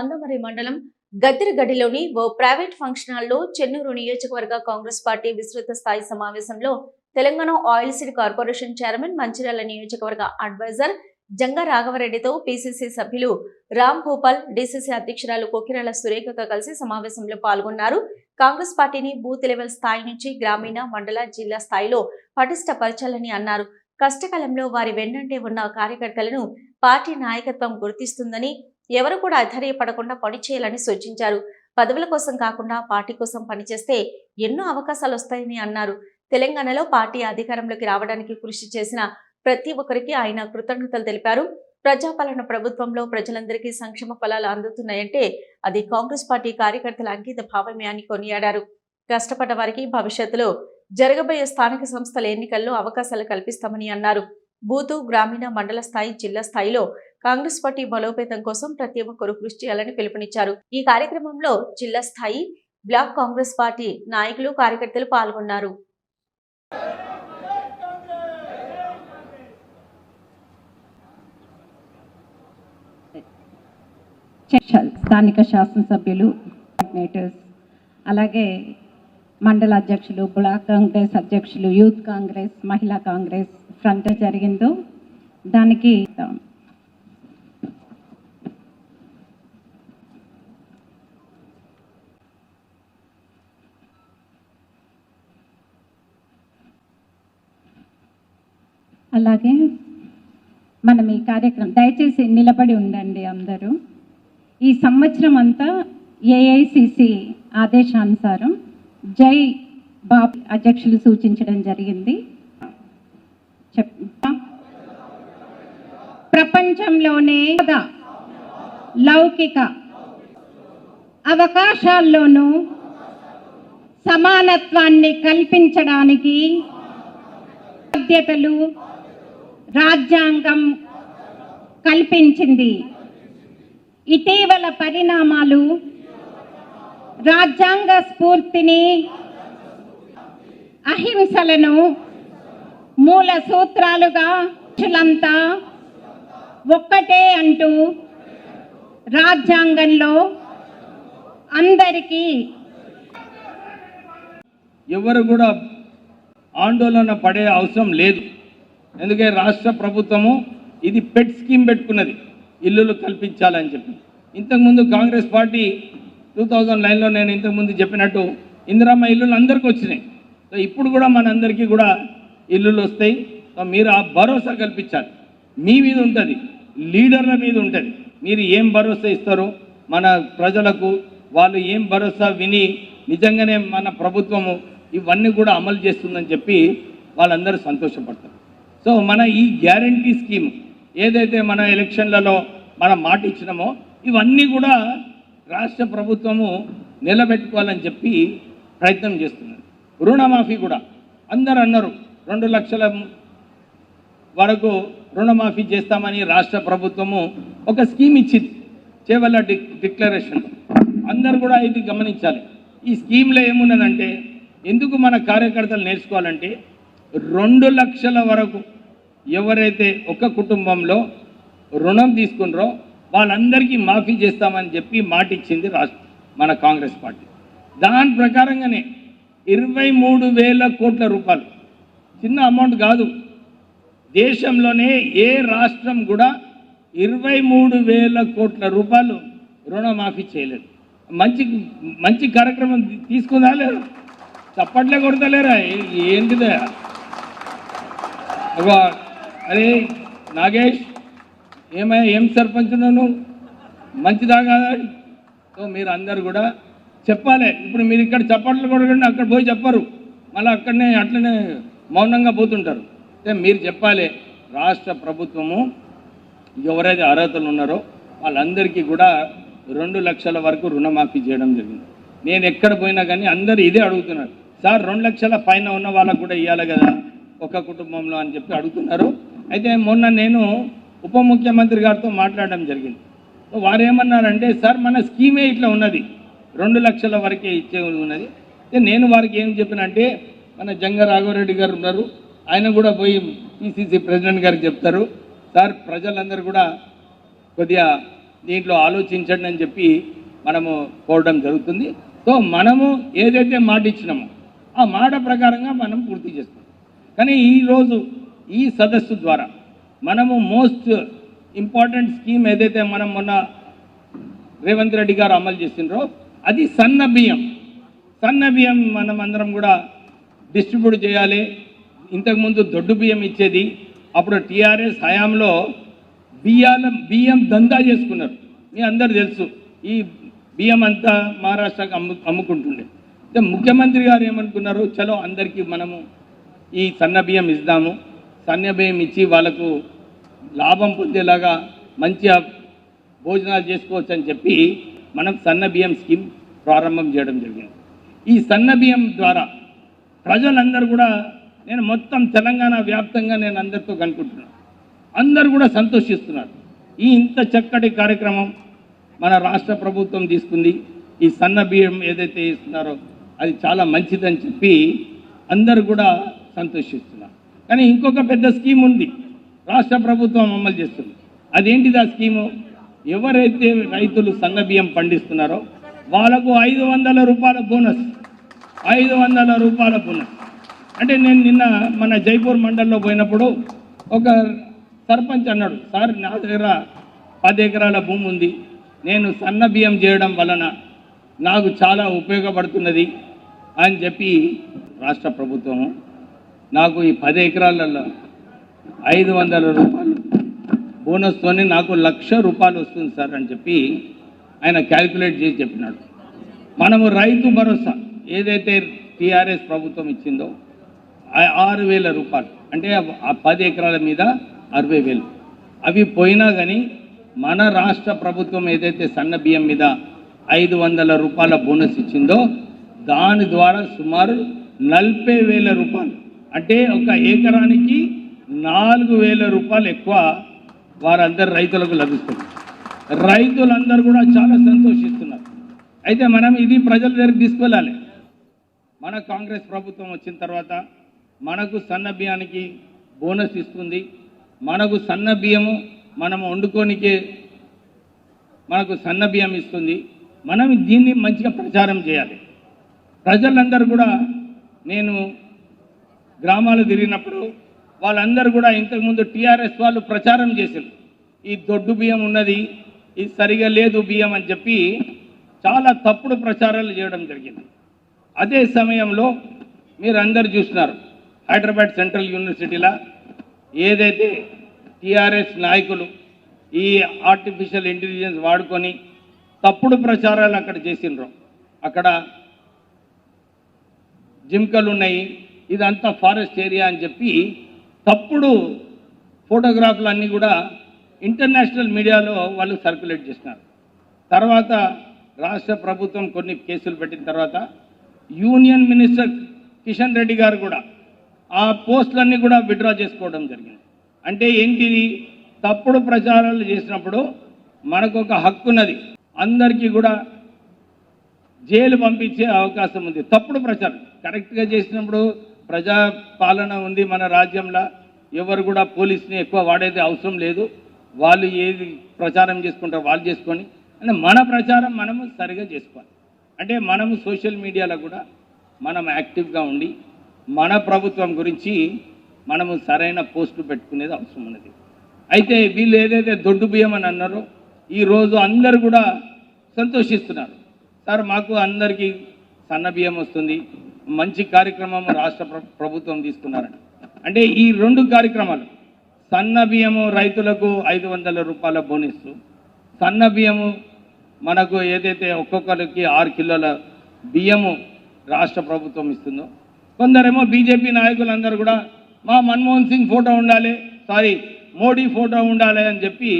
అందమరి మండలం గద్దెరగడిలోని ఓ private function హాల్లో చెన్నూరు నియోజకవర్గ కాంగ్రెస్ పార్టీ విస్తృత స్థాయి సమావేశంలో Telangana oil city corporation chairman Mancherial నియోజకవర్గ అడ్వైజర్ జంగా రాఘవరెడ్డితో పిసిసి సభ్యులు రామ్ భూపాల్ డిసిసి అధ్యక్షురాలు కొకిరాల సురేఖతో కలిసి సమావేశంలో పాల్గొన్నారు. కాంగ్రెస్ పార్టీని బూత్ లెవెల్ స్థాయి నుంచి గ్రామీణ మండల జిల్లా స్థాయిలో పటిష్టపరచాలని అన్నారు. కష్టకాలంలో వారి వెన్నంటే ఉన్న కార్యకర్తలను పార్టీ నాయకత్వం గుర్తిస్తుందని ఎవరు కూడా అధైర్యపడకుండా పనిచేయాలని సూచించారు. పదవుల కోసం కాకుండా పార్టీ కోసం పనిచేస్తే ఎన్నో అవకాశాలు వస్తాయని అన్నారు. తెలంగాణలో పార్టీ అధికారంలోకి రావడానికి కృషి చేసిన ప్రతి ఒక్కరికి ఆయన కృతజ్ఞతలు తెలిపారు. ప్రజాపాలన ప్రభుత్వంలో ప్రజలందరికీ సంక్షేమ ఫలాలు అందుతున్నాయంటే అది కాంగ్రెస్ పార్టీ కార్యకర్తల అంకిత భావమే అని కొనియాడారు. కష్టపడ్డ వారికి భవిష్యత్తులో జరగబోయే స్థానిక సంస్థల ఎన్నికల్లో అవకాశాలు కల్పిస్తామని అన్నారు. బూతు గ్రామీణ మండల స్థాయి జిల్లా స్థాయిలో కాంగ్రెస్ పార్టీ బలోపేతం కోసం ప్రతి ఒక్కరూ కృషి చేయాలని పిలుపునిచ్చారు. ఈ కార్యక్రమంలో జిల్లా స్థాయి బ్లాక్ కాంగ్రెస్ పార్టీ నాయకులు కార్యకర్తలు పాల్గొన్నారు. స్థానిక శాసనసభ్యులు కోఆర్డినేటర్స్ అలాగే మండల అధ్యక్షులు బ్లాక్ కాంగ్రెస్ అధ్యక్షులు యూత్ కాంగ్రెస్ మహిళా కాంగ్రెస్ ఫ్రంట్ జరిగిందో దానికి అలాగే మనం ఈ కార్యక్రమం దయచేసి నిలబడి ఉండండి అందరూ. ఈ సంవత్సరం అంతా ఏఐసిసి ఆదేశానుసారం జై బాబ్ అధ్యక్షులు సూచించడం జరిగింది. చెప్ ప్రపంచంలోనే లౌకిక అవకాశాల్లోనూ సమానత్వాన్ని కల్పించడానికి బాధ్యతలు రాజ్యాంగం కల్పించింది. ఇటీవల పరిణామాలు రాజ్యాంగ స్ఫూర్తిని అహింసలను మూల సూత్రాలుగా మనుషులంతా ఒక్కటే అంటూ రాజ్యాంగంలో అందరికీ ఎవరు కూడా ఆందోళన పడే అవసరం లేదు. ఎందుకంటే రాష్ట్ర ప్రభుత్వము ఇది పెట్ స్కీమ్ పెట్టుకున్నది. ఇల్లులు కల్పించాలని చెప్పి. ఇంతకుముందు కాంగ్రెస్ పార్టీ టూ థౌజండ్ నైన్లో నేను ఇంతకుముందు చెప్పినట్టు ఇందిరామ్మ ఇల్లులు అందరికీ వచ్చినాయి. సో ఇప్పుడు కూడా మనందరికీ కూడా ఇల్లులు వస్తాయి. సో మీరు ఆ భరోసా కల్పించాలి. మీ మీద ఉంటుంది. లీడర్ల మీద ఉంటుంది. మీరు ఏం భరోసా ఇస్తారో మన ప్రజలకు వాళ్ళు ఏం భరోసా విని నిజంగానే మన ప్రభుత్వము ఇవన్నీ కూడా అమలు చేస్తుందని చెప్పి వాళ్ళందరూ సంతోషపడతారు. సో మన ఈ గ్యారంటీ స్కీమ్ ఏదైతే మన ఎలక్షన్లలో మనం మాట ఇచ్చినామో ఇవన్నీ కూడా రాష్ట్ర ప్రభుత్వము నిలబెట్టుకోవాలని చెప్పి ప్రయత్నం చేస్తున్నారు. రుణమాఫీ కూడా. అందరు అన్నారు రెండు లక్షల వరకు రుణమాఫీ చేస్తామని రాష్ట్ర ప్రభుత్వము ఒక స్కీమ్ ఇచ్చింది చేవల్ల డి డిక్లరేషన్. అందరు కూడా ఇది గమనించాలి. ఈ స్కీమ్లో ఏమున్నదంటే ఎందుకు మన కార్యకర్తలు నేర్చుకోవాలంటే రెండు లక్షల వరకు ఎవరైతే ఒక కుటుంబంలో రుణం తీసుకున్నారో వాళ్ళందరికీ మాఫీ చేస్తామని చెప్పి మాట ఇచ్చింది రాష్ట్ర మన కాంగ్రెస్ పార్టీ. దాని ప్రకారంగానే ఇరవై మూడు వేల కోట్ల రూపాయలు. చిన్న అమౌంట్ కాదు. దేశంలోనే ఏ రాష్ట్రం కూడా ఇరవై మూడు వేల కోట్ల రూపాయలు రుణమాఫీ చేయలేదు. మంచి మంచి కార్యక్రమం తీసుకుందా లేదా? చప్పట్లే కొడతలేరా? ఏంటిదా ఏంటిదే? అగో, అరే నాగేష్ ఏమై ఏం సర్పంచ్ నన్ను మంచిదా కాదా సో మీరు అందరు కూడా చెప్పాలి. ఇప్పుడు మీరు ఇక్కడ చప్పట్లు కూడా అక్కడ పోయి చెప్పరు. మళ్ళీ అక్కడనే అట్లనే మౌనంగా పోతుంటారు. అంటే మీరు చెప్పాలి రాష్ట్ర ప్రభుత్వము ఎవరైతే అర్హతలు ఉన్నారో వాళ్ళందరికీ కూడా రెండు లక్షల వరకు రుణమాఫీ చేయడం జరిగింది. నేను ఎక్కడ పోయినా కానీ అందరూ ఇదే అడుగుతున్నారు. సార్ రెండు లక్షల పైన ఉన్న వాళ్ళకు కూడా ఇవ్వాలి కదా. ఒక కుటుంబంలో అని చెప్పి అడుగుతున్నారు. అయితే మొన్న నేను ఉప ముఖ్యమంత్రి గారితో మాట్లాడడం జరిగింది. సో వారు ఏమన్నారంటే సార్ మన స్కీమే ఇట్లా ఉన్నది. రెండు లక్షల వరకే ఇచ్చే ఉన్నది. నేను వారికి ఏం చెప్పినంటే మన జంగ రాఘవరెడ్డి గారు ఉన్నారు. ఆయన కూడా పోయి పిసిసి ప్రెసిడెంట్ గారికి చెప్తారు. సార్ ప్రజలందరూ కూడా కొద్దిగా దీంట్లో ఆలోచించండి అని చెప్పి మనము కోరడం జరుగుతుంది. సో మనము ఏదైతే మాట ఇచ్చినామో ఆ మాట ప్రకారంగా మనం పూర్తి చేస్తాం. కానీ ఈరోజు ఈ సదస్సు ద్వారా మనము మోస్ట్ ఇంపార్టెంట్ స్కీమ్ ఏదైతే మనం మొన్న రేవంత్ రెడ్డి గారు అమలు చేసిండ్రో అది సన్న బియ్యం. సన్న బియ్యం మనం అందరం కూడా డిస్ట్రిబ్యూట్ చేయాలి. ఇంతకుముందు దొడ్డు బియ్యం ఇచ్చేది. అప్పుడు టీఆర్ఎస్ హయాంలో బియ్యాల బియ్యం దందా చేసుకున్నారు. మీ అందరు తెలుసు ఈ బియ్యం అంతా మహారాష్ట్రకు అమ్ము అమ్ముకుంటుండే. ముఖ్యమంత్రి గారు ఏమనుకున్నారు? చలో అందరికీ మనము ఈ సన్న బియ్యం ఇద్దాము సన్న బియ్యం ఇచ్చి వాళ్ళకు లాభం పొందేలాగా మంచిగా భోజనాలు చేసుకోవచ్చు అని చెప్పి మనం సన్న బియ్యం స్కీమ్ ప్రారంభం చేయడం జరిగింది. ఈ సన్న బియ్యం ద్వారా ప్రజలందరూ కూడా నేను మొత్తం తెలంగాణ వ్యాప్తంగా నేను అందరితో కనుక్కుంటున్నాను. అందరూ కూడా సంతోషిస్తున్నారు. ఈ ఇంత చక్కటి కార్యక్రమం మన రాష్ట్ర ప్రభుత్వం తీసుకుంది. ఈ సన్న బియ్యం ఏదైతే ఇస్తున్నారో అది చాలా మంచిదని చెప్పి అందరు కూడా సంతోషిస్తున్నాం. కానీ ఇంకొక పెద్ద స్కీమ్ ఉంది. రాష్ట్ర ప్రభుత్వం అమలు చేస్తుంది. అదేంటిది ఆ స్కీము? ఎవరైతే రైతులు సన్న బియ్యం పండిస్తున్నారో వాళ్ళకు ఐదు వందల రూపాయల బోనస్. ఐదు వందల రూపాయల బోనస్. అంటే నేను నిన్న మన జైపూర్ మండల్లో పోయినప్పుడు ఒక సర్పంచ్ అన్నాడు సార్ నా దగ్గర పది ఎకరాల భూమి ఉంది. నేను సన్న బియ్యం చేయడం వలన నాకు చాలా ఉపయోగపడుతున్నది అని చెప్పి రాష్ట్ర ప్రభుత్వం నాకు ఈ పది ఎకరాలలో ఐదు వందల రూపాయలు. బోనస్తోనే నాకు లక్ష రూపాయలు వస్తుంది సార్ అని చెప్పి ఆయన క్యాల్కులేట్ చేసి చెప్పినాడు. మనము రైతు భరోసా ఏదైతే టీఆర్ఎస్ ప్రభుత్వం ఇచ్చిందో ఆరు వేల రూపాయలు. అంటే ఆ పది ఎకరాల మీద అరవై వేలు. అవి పోయినా కానీ మన రాష్ట్ర ప్రభుత్వం ఏదైతే సన్న బియ్యం మీద ఐదు వందల రూపాయల బోనస్ ఇచ్చిందో దాని ద్వారా సుమారు నలభై వేల రూపాయలు అంటే ఒక ఎకరానికి నాలుగు వేల రూపాయలు ఎక్కువ వారందరు రైతులకు లభిస్తుంది. రైతులందరూ కూడా చాలా సంతోషిస్తున్నారు. అయితే మనం ఇది ప్రజల దగ్గరికి తీసుకెళ్ళాలి. మన కాంగ్రెస్ ప్రభుత్వం వచ్చిన తర్వాత మనకు సన్న బియ్యానికి బోనస్ ఇస్తుంది. మనకు సన్న బియ్యము మనం వండుకోనికే మనకు సన్న బియ్యం ఇస్తుంది. మనం దీన్ని మంచిగా ప్రచారం చేయాలి. ప్రజలందరూ కూడా నేను గ్రామాలు తిరిగినప్పుడు వాళ్ళందరూ కూడా ఇంతకుముందు టీఆర్ఎస్ వాళ్ళు ప్రచారం చేశారు. ఈ దొడ్డు బియ్యం ఉన్నది ఇది సరిగా లేదు బియ్యం అని చెప్పి చాలా తప్పుడు ప్రచారాలు చేయడం జరిగింది. అదే సమయంలో మీరు అందరు చూస్తున్నారు హైదరాబాద్ సెంట్రల్ యూనివర్సిటీలో ఏదైతే టీఆర్ఎస్ నాయకులు ఈ ఆర్టిఫిషియల్ ఇంటెలిజెన్స్ వాడుకొని తప్పుడు ప్రచారాలు అక్కడ చేసిండ్రు అక్కడ జింకలు ఉన్నాయి ఇదంతా ఫారెస్ట్ ఏరియా అని చెప్పి తప్పుడు ఫోటోగ్రాఫ్లు అన్నీ కూడా ఇంటర్నేషనల్ మీడియాలో వాళ్ళు సర్క్యులేట్ చేసినారు తర్వాత రాష్ట్ర ప్రభుత్వం కొన్ని కేసులు పెట్టిన తర్వాత యూనియన్ మినిస్టర్ కిషన్ రెడ్డి గారు కూడా ఆ పోస్టులన్నీ కూడా విత్డ్రా చేసుకోవడం జరిగింది. అంటే ఏంటిది తప్పుడు ప్రచారాలు చేసినప్పుడు మనకు ఒక హక్కు ఉన్నది. అందరికీ కూడా జైలు పంపించే అవకాశం ఉంది. తప్పుడు ప్రచారం. కరెక్ట్గా చేసినప్పుడు ప్రజా పాలన ఉంది మన రాజ్యంలో. ఎవరు కూడా పోలీస్ని ఎక్కువ వాడేది అవసరం లేదు. వాళ్ళు ఏది ప్రచారం చేసుకుంటారో వాళ్ళు చేసుకొని. అంటే మన ప్రచారం మనము సరిగా చేసుకోవాలి. అంటే మనము సోషల్ మీడియాలో కూడా మనం యాక్టివ్గా ఉండి మన ప్రభుత్వం గురించి మనము సరైన పోస్టులు పెట్టుకునేది అవసరం ఉన్నది. అయితే వీళ్ళు ఏదైతే దొడ్డు బియ్యం అని అన్నారో ఈరోజు అందరు కూడా సంతోషిస్తున్నారు. సార్ మాకు అందరికీ సన్న బియ్యం వస్తుంది. మంచి కార్యక్రమం రాష్ట్ర ప్రభుత్వం తీసుకున్నారని అంటే ఈ రెండు కార్యక్రమాలు సన్న బియ్యము రైతులకు ఐదు వందల రూపాయల బోనస్ సన్న బియ్యము మనకు ఏదైతే ఒక్కొక్కరికి ఆరు కిలోల బియ్యము రాష్ట్ర ప్రభుత్వం ఇస్తుందో కొందరేమో బీజేపీ నాయకులందరూ కూడా మా మన్మోహన్ సింగ్ ఫోటో ఉండాలి సారీ మోడీ ఫోటో ఉండాలి అని చెప్పి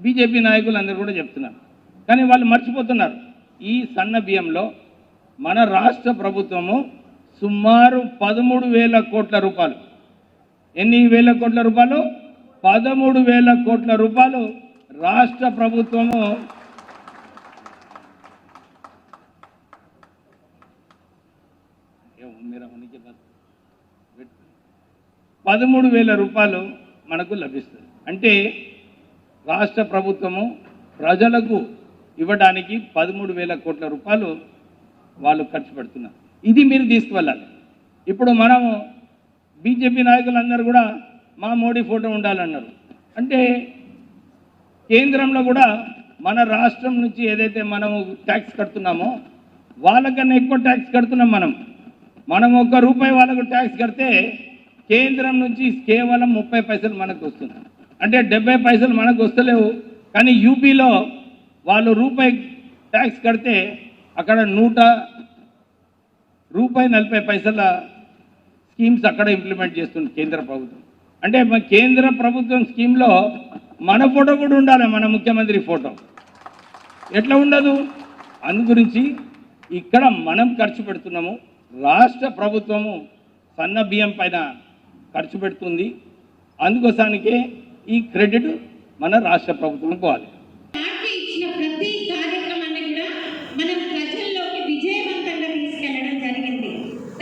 బీజేపీ నాయకులందరూ కూడా చెప్తున్నారు. కానీ వాళ్ళు మర్చిపోతున్నారు. ఈ సన్న బియ్యంలో మన రాష్ట్ర ప్రభుత్వము సుమారు పదమూడు వేల కోట్ల రూపాయలు. ఎన్ని వేల కోట్ల రూపాయలు? పదమూడు వేల కోట్ల రూపాయలు రాష్ట్ర ప్రభుత్వము పదమూడు వేల రూపాయలు మనకు లభిస్తుంది. అంటే రాష్ట్ర ప్రభుత్వము ప్రజలకు ఇవ్వడానికి పదమూడు వేల కోట్ల రూపాయలు వాళ్ళు ఖర్చు పెడుతున్నారు. ఇది మీరు తీసుకువెళ్ళాలి. ఇప్పుడు మనము బీజేపీ నాయకులందరూ కూడా మా మోడీ ఫోటో ఉండాలన్నారు. అంటే కేంద్రంలో కూడా మన రాష్ట్రం నుంచి ఏదైతే మనము ట్యాక్స్ కడుతున్నామో వాళ్ళకన్నా ఎక్కువ ట్యాక్స్ కడుతున్నాం మనం. మనం ఒక్క రూపాయి వాళ్ళకు ట్యాక్స్ కడితే కేంద్రం నుంచి కేవలం ముప్పై పైసలు మనకు వస్తుంది అంటే డెబ్బై పైసలు మనకు వస్తలేవు. కానీ యూపీలో వాళ్ళు రూపాయి ట్యాక్స్ కడితే అక్కడ నూట రూపాయి నలభై పైసల స్కీమ్స్ అక్కడ ఇంప్లిమెంట్ చేస్తుంది కేంద్ర ప్రభుత్వం. అంటే కేంద్ర ప్రభుత్వం స్కీమ్లో మన ఫోటో కూడా ఉండాలి మన ముఖ్యమంత్రి ఫోటో. ఎట్లా ఉండదు? అందు గురించి ఇక్కడ మనం ఖర్చు పెడుతున్నాము. రాష్ట్ర ప్రభుత్వము సన్న బియ్యం పైన ఖర్చు పెడుతుంది. అందుకోసానికే ఈ క్రెడిట్ మన రాష్ట్ర ప్రభుత్వం పోవాలి పార్టీ ఇచ్చిన ప్రతి కార్యక్రమాన్ని కూడా మనం ప్రజల్లోకి విజయవంతంగా తీసుకెళ్ళడం జరిగింది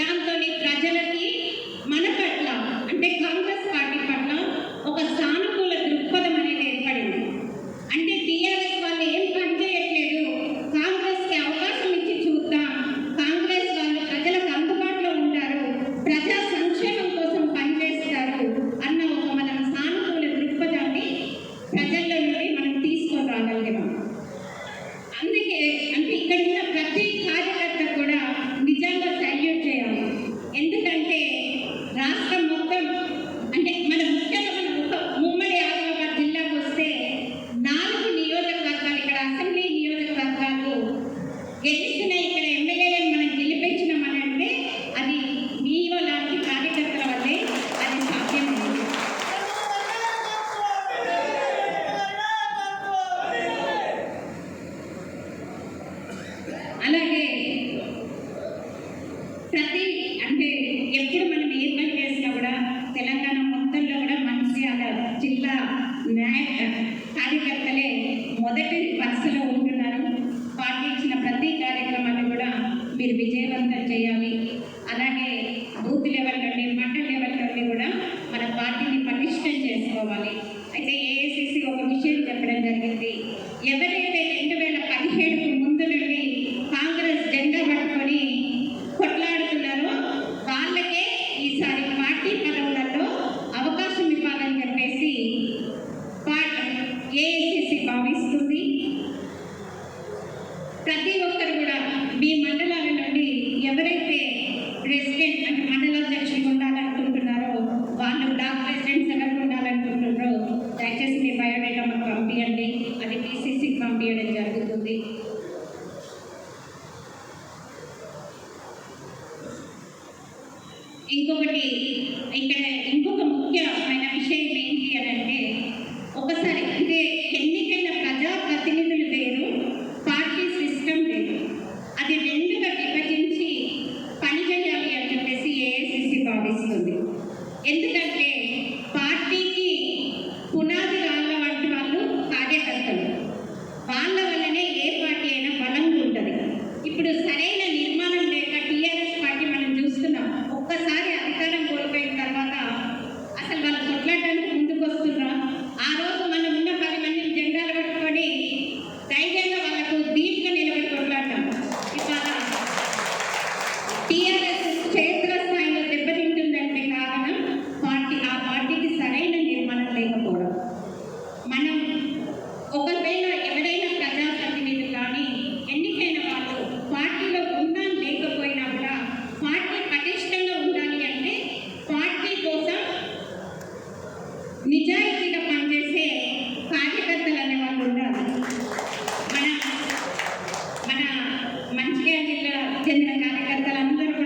దాంతో ప్రజలకి మన పట్ల అంటే కాంగ్రెస్ పార్టీ పట్ల ఒక సానుకూల దృక్పథం అనేది ఏర్పడింది అంటే టీఆర్ఎస్ వాళ్ళు ఏం పని చేయట్లేదు కాంగ్రెస్కి అవకాశం ఇచ్చి చూద్దాం కాంగ్రెస్ వాళ్ళు ప్రజలకు అందుబాటులో ఉంటారు ప్రజా సంక్షేమం కోసం పనిచేస్తారు అన్న ఒక మన సానుకూల దృక్పథాన్ని ప్రజల్లో నుండి మనం తీసుకొని రాగలిగాం అందుకే అంటే ఇక్కడ ఉన్న ప్రతి కార్యకర్త కూడా నిజంగా సల్యూట్ చేయాలి ఎందుకంటే రాష్ట్రం మొత్తం అంటే మన ముఖ్యంగా మన ఒక ఉమ్మడి ఆదిలాబాద్ జిల్లాకు వస్తే నాలుగు నియోజకవర్గాలు ఇక్కడ అసెంబ్లీ నియోజకవర్గాలు గెలిచిన ఇక్కడ ఎమ్మెల్యేలను మనం గెలిపించినామని అంటే అది మీలో లాంటి కార్యకర్తల వల్లే అది సాధ్యమైంది అలాగే ప్రతి అంటే ఎప్పుడు మనం ఏ పని చేసినా కూడా తెలంగాణ మొత్తంలో కూడా మంచి అలా జిల్లా న్యాయ కార్యకర్తలే మొదటి వరుసలో ఉంటున్నారు. పాటించిన ప్రతి కార్యక్రమాన్ని కూడా మీరు విజయ చేయాలి అలాగే బూత్ లెవెల్ నుండి మండల్ లెవెల్ నుండి కూడా మన పార్టీని పటిష్టం చేసుకోవాలి అయితే ఏఐసిసి ఒక విషయం చెప్పడం జరిగింది ఎవరైతే రెండు వేల పదిహేడుకు ముందు నుండి కాంగ్రెస్ జెండా పట్టుకొని కొట్లాడుతున్నారో వాళ్ళకే ఈసారి పార్టీ పదవులలో అవకాశం ఇవ్వాలని చెప్పేసి ఏఐసిసి భావిస్తుంది ప్రతి ఒక్కరు కూడా మీ మండలాల నుండి ఎవరైతే ప్రెసిడెంట్ అంటే మండలాధ్యక్షులు ఉండాలనుకుంటున్నారో వాళ్ళు బ్లాక్ ఎవరు ఉండాలనుకుంటున్నారో దయచేసి మీ బయోడేటా మాకు పంపించండి అది టీసీసీకి పంపించడం జరుగుతుంది. ఇంకొకటి ఇక్కడ ఇంకొక ముఖ్యమైన విషయం ఏంటి అని అంటే ఒకసారి ఇదే ఎన్నికైన ప్రజాప్రతినిధులు వేరు పార్టీ సిస్టమ్ వేరు. అది రెండుగా విభజించి పనిచేయాలి అని చెప్పేసి ఏఐసిసి భావిస్తుంది. ఎందుకంటే పార్టీకి పునాది రాళ్ళ వంటి వాళ్ళు కార్యకర్తలు వాళ్ళ వల్లనే ఏ పార్టీ అయినా బలంగా ఉంటుంది ఇప్పుడు సరైన నిర్మాణం లేక టీఆర్ఎస్ పార్టీ మనం చూస్తున్నాం ఒక్కసారి అధికారం కోల్పోయిన తర్వాత అసలు వాళ్ళు కొట్లాడడానికి ముందుకు వస్తున్నా ఆ రోజు మనం ఉన్న పది మందిని జెండాలు పట్టుకొని ధైర్యంగా వాళ్ళకు దీప్గా నిలబడి కొట్లాడతాం ఇవాళ టీఆర్ఎస్ క్షేత్రస్థాయిలో దెబ్బతింటుందంటే కారణం పార్టీ ఆ పార్టీకి సరైన నిర్మాణం లేకపోవడం మనం ఒకవేళ ఎవరైనా ప్రజాప్రతినిధులు కానీ ఎన్నికైన వాళ్ళు పార్టీలో ఉన్నా లేకపోయినా కూడా పార్టీ పటిష్టంగా ఉండాలి అంటే పార్టీ కోసం నిజాయితీగా పనిచేసే కార్యకర్తలు అనే వాళ్ళు ఉండాలి మన మన మంచిగా జిల్లా చెందిన కార్యకర్తలందరూ